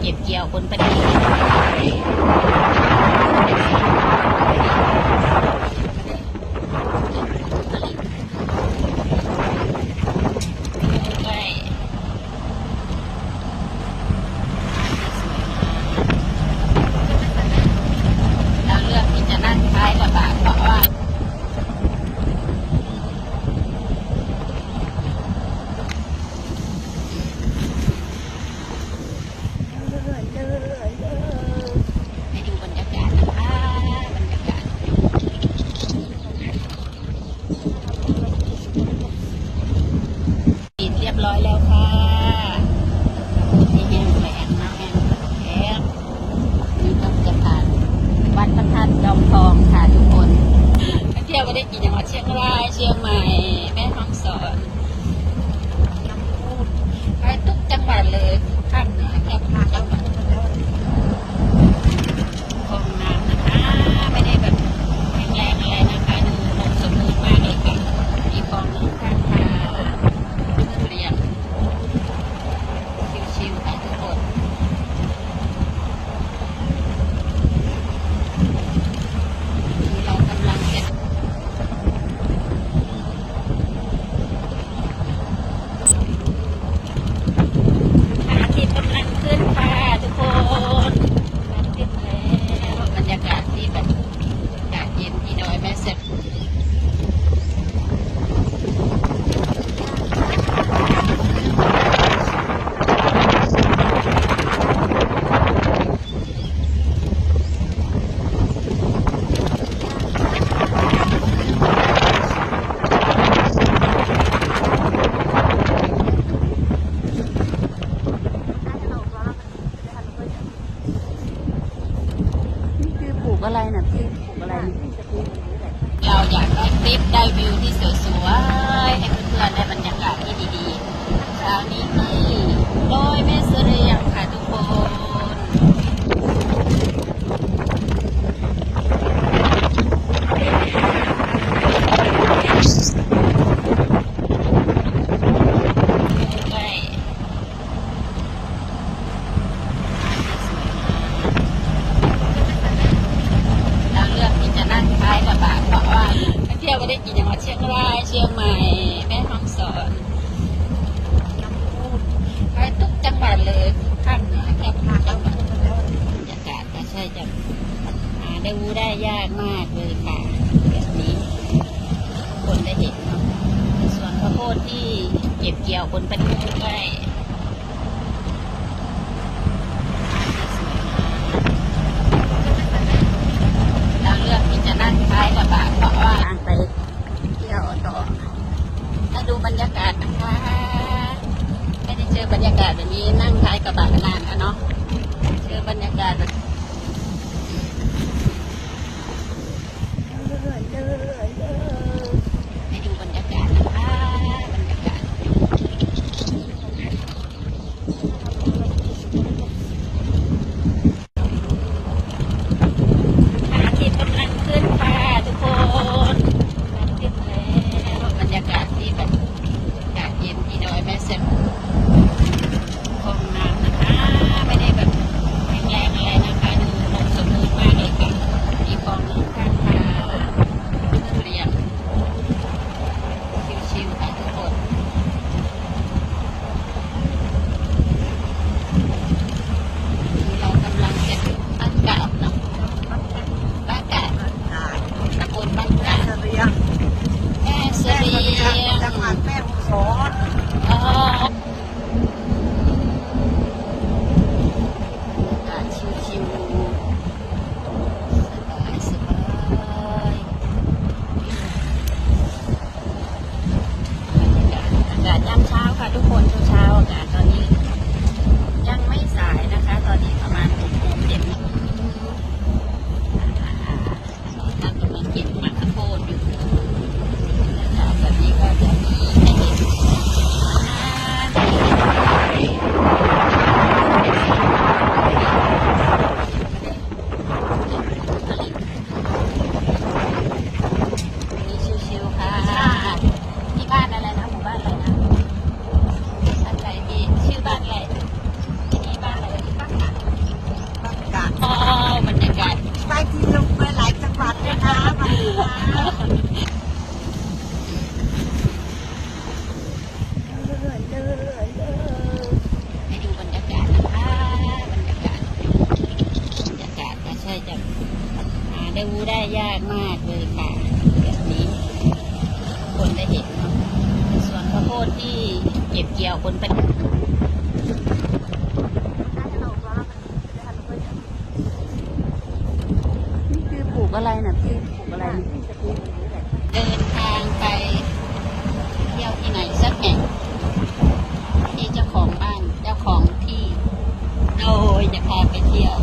เก็บเกี่ยวผลผลิต Step. ที่ยวก็ได้กินจังหวัดเชียงราย เชียงใหม่ แม่ฮ่องสอนลำพูนไปทุกจังหวัดเลยภาคเหนือแค่ภาคจังหวัดบรรยากาศก็ใช่จะหาได้วูได้ยากมากเลยค่ะแบบนี้ คนได้เห็นส่วนข้าวโพดที่เก็บเกี่ยวผลผลิตด้วย ร้อน โทษที่เก็บเกี่ยวผลผลิตนี่คือปลูกอะไรนะพี่ปลูกอะไรเดินทางไปเที่ยวที่ไหนสักแห่งที่เจ้าของบ้านเจ้าของที่โดยจะพาไปเที่ยว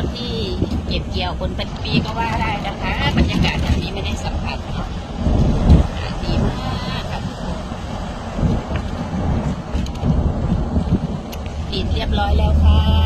ษที่เก็บเกี่ยวผลผลิตปีก็ว่าได้นะคะ บรรยากาศแบบนี้ไม่ได้สัมผัสเนาะดีมากค่ะปิดเรียบร้อยแล้วค่ะ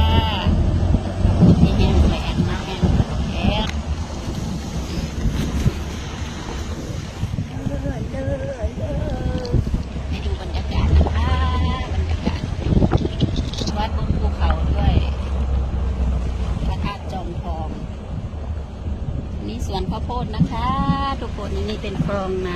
องนะ